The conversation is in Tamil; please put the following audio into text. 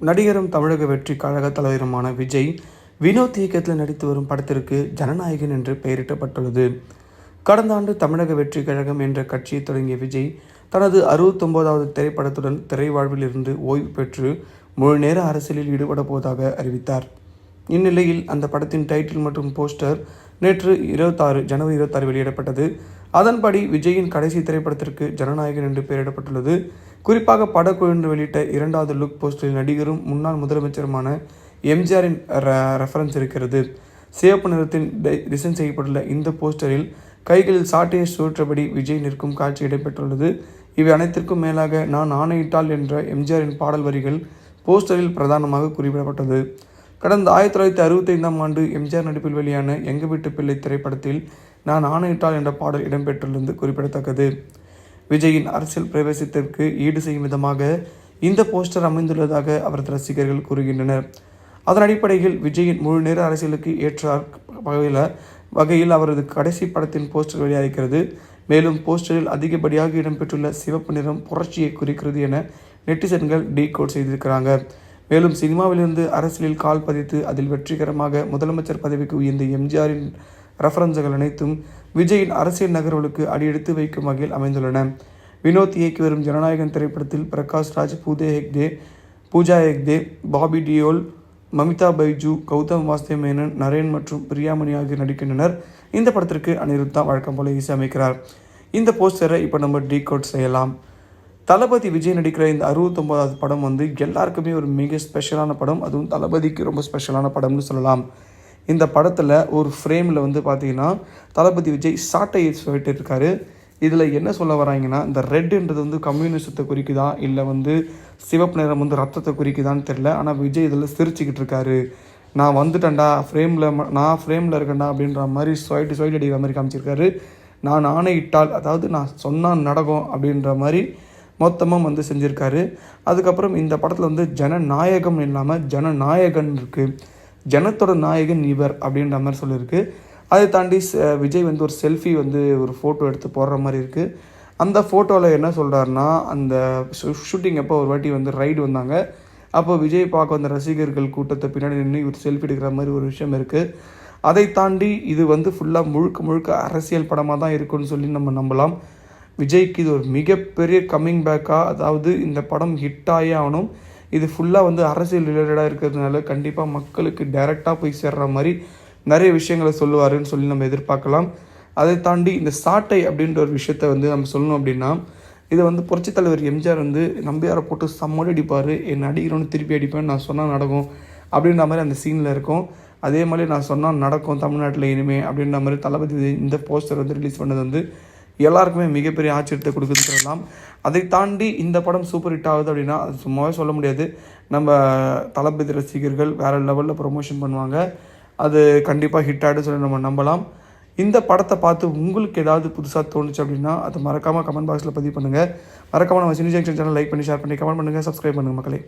நடிகரும் தமிழக வெற்றி கழக தலைவருமான விஜய் வினோத் இயக்கத்தில் நடித்து வரும் படத்திற்கு ஜனநாயகன் என்று பெயரிடப்பட்டுள்ளது. கடந்த ஆண்டு தமிழக வெற்றி கழகம் என்ற கட்சியை தொடங்கிய விஜய் தனது அறுபத்தொன்பதாவது திரைப்படத்துடன் திரைவாழ்வில் இருந்து ஓய்வு பெற்று முழு நேர அரசியலில் ஈடுபட போவதாக அறிவித்தார். இந்நிலையில் அந்த படத்தின் டைட்டில் மற்றும் போஸ்டர் நேற்று இருபத்தாறு ஜனவரி இருபத்தாறு வெளியிடப்பட்டது. அதன்படி விஜயின் கடைசி திரைப்படத்திற்கு ஜனநாயகன் என்று பெயரிடப்பட்டுள்ளது. குறிப்பாக படக்குழு வெளியிட்ட இரண்டாவது லுக் போஸ்டரில் நடிகரும் முன்னாள் முதலமைச்சருமான எம்ஜிஆரின் ரெஃபரன்ஸ் இருக்கிறது. சிவப்பு நிறத்தின் டிசைன் செய்யப்பட்டுள்ள இந்த போஸ்டரில் கைகளில் சாட்டையை சுழற்றபடி விஜய் நிற்கும் காட்சி இடம்பெற்றுள்ளது. இவை அனைத்திற்கும் மேலாக நான் ஆணையிட்டால் என்ற எம்ஜிஆரின் பாடல் வரிகள் போஸ்டரில் பிரதானமாக குறிப்பிடப்பட்டது. கடந்த ஆயிரத்தி தொள்ளாயிரத்தி அறுபத்தைந்தாம் ஆண்டு எம்ஜிஆர் நடிப்பில் வெளியான எங்க வீட்டு பிள்ளை திரைப்படத்தில் நான் ஆணையிட்டால் என்ற பாடல் இடம்பெற்றுள்ளது குறிப்பிடத்தக்கது. விஜயின் அரசியல் பிரவேசத்திற்கு ஈடு செய்யும் விதமாக இந்த போஸ்டர் அமைந்துள்ளதாக அவரது ரசிகர்கள் கூறுகின்றனர். அதன் அடிப்படையில் விஜயின் முழு நேர அரசியலுக்கு ஏற்றார் வகையில் வகையில் அவரது கடைசி படத்தின் போஸ்டர் வெளியாகிறது. மேலும் போஸ்டரில் அதிகப்படியாக இடம்பெற்றுள்ள சிவப்பு நிறம் புரட்சியை குறிக்கிறது என நெட்டிசன்கள் டீ கோட் செய்திருக்கிறாங்க. மேலும் சினிமாவிலிருந்து அரசியலில் கால் பதித்து அதில் வெற்றிகரமாக முதலமைச்சர் பதவிக்கு உயர்ந்த எம்ஜிஆரின் ரெஃபரன்ஸுகள் அனைத்தும் விஜயின் அரசியல் நகர்வுகளுக்கு அடியெடுத்து வைக்கும் வகையில் அமைந்துள்ளன. வினோத் இயக்கி வரும் ஜனநாயகன் திரைப்படத்தில் பிரகாஷ் ராஜ் பூதே ஹெக்டே பூஜா ஹெக்டே பாபி டியோல் மமிதா பைஜு கௌதம் வாஸ்தே மேனன் நரேன் மற்றும் பிரியாமணி ஆகியோர் நடிக்கின்றனர். இந்த படத்திற்கு அனிருத்தா வழக்கம் போல இசையமைக்கிறார். இந்த போஸ்டரை இப்போ நம்ம டீகோட் செய்யலாம். தளபதி விஜய் நடிக்கிற இந்த அறுபத்தொம்போதாவது படம் வந்து எல்லாருக்குமே ஒரு மிக ஸ்பெஷலான படம். அதுவும் தளபதிக்கு ரொம்ப ஸ்பெஷலான படம்னு சொல்லலாம். இந்த படத்தில் ஒரு ஃப்ரேமில் வந்து பார்த்தீங்கன்னா தளபதி விஜய் சாட்டையை சொல்லிட்டு இருக்காரு இதில் என்ன சொல்ல வராங்கன்னா இந்த ரெட்டுன்றது வந்து கம்யூனிசத்தை குறிக்குதா? இல்லை வந்து சிவப்பு நிறம் வந்து ரத்தத்தை குறிக்குதான்னு தெரில ஆனால் விஜய் இதில் சிரிச்சுக்கிட்டு இருக்காரு நான் வந்துட்டேன்டா ஃப்ரேமில் நான் ஃப்ரேமில் இருக்கேன்டா அப்படின்ற மாதிரி சொயிட்டு சொயிட்டு அடிக்கிற மாதிரி காமிச்சிருக்காரு. நான் ஆணையிட்டால் அதாவது நான் சொன்னால் நடக்கும் அப்படின்ற மாதிரி மொத்தமாக வந்து செஞ்சுருக்காரு. அதுக்கப்புறம் இந்த படத்தில் வந்து ஜனநாயகம் இல்லாமல் ஜனநாயகன் இருக்குது ஜனத்தோட நாயகன் இவர் அப்படின்ற மாதிரி சொல்லியிருக்கு. அதை தாண்டி விஜய் வந்து ஒரு செல்ஃபி வந்து ஒரு ஃபோட்டோ எடுத்து போடுற மாதிரி இருக்குது அந்த ஃபோட்டோவில் என்ன சொல்கிறாருன்னா அந்த ஷூட்டிங் அப்போ ஒரு வாட்டி வந்து ரைடு வந்தாங்க. அப்போ விஜய் பார்க்க வந்த ரசிகர்கள் கூட்டத்தை பின்னாடி நின்று இவர் செல்ஃபி எடுக்கிற மாதிரி ஒரு விஷயம் இருக்குது அதை தாண்டி இது வந்து ஃபுல்லாக முழுக்க முழுக்க அரசியல் படமாக தான் இருக்குன்னு சொல்லி நம்ம நம்பலாம். விஜய்க்கு இது ஒரு மிகப்பெரிய கம்மிங் பேக்காக அதாவது இந்த படம் ஹிட் ஆகி ஆகணும். இது ஃபுல்லாக வந்து அரசியல் ரிலேட்டடாக இருக்கிறதுனால கண்டிப்பாக மக்களுக்கு டைரெக்டாக போய் சேர்ற மாதிரி நிறைய விஷயங்களை சொல்லுவாருன்னு சொல்லி நம்ம எதிர்பார்க்கலாம். அதை தாண்டி இந்த சாட்டை அப்படின்ற ஒரு விஷயத்த வந்து நம்ம சொல்லணும் அப்படின்னா இதை வந்து புரட்சித் தலைவர் எம்ஜிஆர் வந்து நம்பியாரை போட்டு சம்மடி அடிப்பார். என்னை அடிக்கிறோன்னு திருப்பி அடிப்பேன் நான் சொன்னால் நடக்கும் அப்படின்ற மாதிரி அந்த சீனில் இருக்கும். அதே மாதிரி நான் சொன்னால் நடக்கும் தமிழ்நாட்டில் இனிமே அப்படின்ற மாதிரி தளபதி இந்த போஸ்டர் வந்து ரிலீஸ் பண்ணது வந்து எல்லாருக்குமே மிகப்பெரிய ஆச்சரியத்தை கொடுக்குதுன்னு சொல்லலாம். அதை தாண்டி இந்த படம் சூப்பர் ஹிட் ஆகுது அப்படின்னா அது சும்மாவே சொல்ல முடியாது. நம்ம தளபதி ரசிகர்கள் வேறு லெவலில் ப்ரொமோஷன் பண்ணுவாங்க. அது கண்டிப்பாக ஹிட் ஆகிடுன்னு சொல்லி நம்ம நம்பலாம். இந்த படத்தை பார்த்து உங்களுக்கு ஏதாவது புதுசாக தோணுச்சு அப்படின்னா அதை மறக்காமல் கமெண்ட் பாக்ஸில் பதிவு பண்ணுங்கள் மறக்காமல் நம்ம சினி ஜங்ஷன் சேனல் லைக் பண்ணி ஷேர் பண்ணி கமெண்ட் பண்ணுங்கள் சப்ஸ்கிரைப் பண்ணுங்கள் மக்களே.